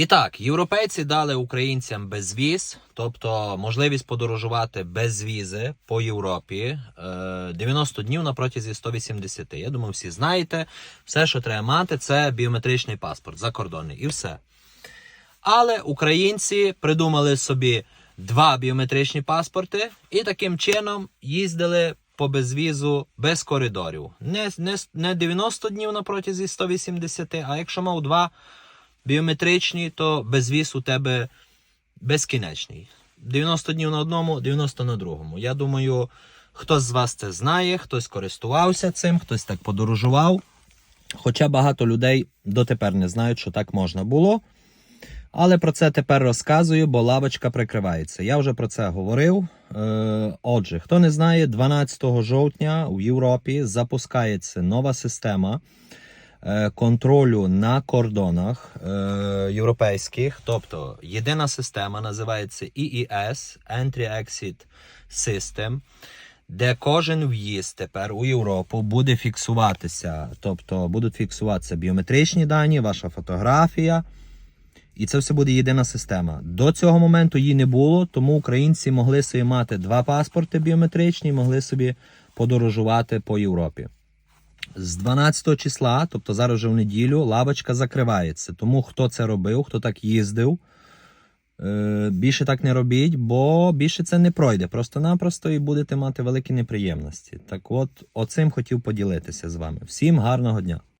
І так, європейці дали українцям безвіз, тобто можливість подорожувати без візи по Європі е, 90 днів на протязі 180. Я думаю, всі знаєте. Все, що треба мати, це біометричний паспорт закордонний і все. Але українці придумали собі два біометричні паспорти і таким чином їздили по безвізу без коридорів. Не, не, не 90 днів на протязі 180, а якщо мав два біометричні, то безвіз у тебе безкінечний. 90 днів на одному, 90 на другому. Я думаю, хтось з вас це знає, хтось користувався цим, хтось так подорожував. Хоча багато людей дотепер не знають, що так можна було. Але про це тепер розказую, бо лавочка прикривається. Я вже про це говорив. Е, Отже, хто не знає, 12 жовтня у Європі запускається нова система контролю на кордонах е, європейських. Тобто єдина система називається EES Entry-Exit System. Де кожен в'їзд тепер у Європу буде фіксуватися, тобто будуть фіксуватися біометричні дані, ваша фотографія, і це все буде єдина система. До цього моменту її не було, тому українці могли собі мати два паспорти біометричні, могли собі подорожувати по Європі. З 12 числа, тобто зараз вже в неділю, лавочка закривається. Тому хто це робив, хто так їздив, е, більше так не робіть, бо більше це не пройде. Просто-напросто і будете мати великі неприємності. Так от, оцим хотів поділитися з вами. Всім гарного дня!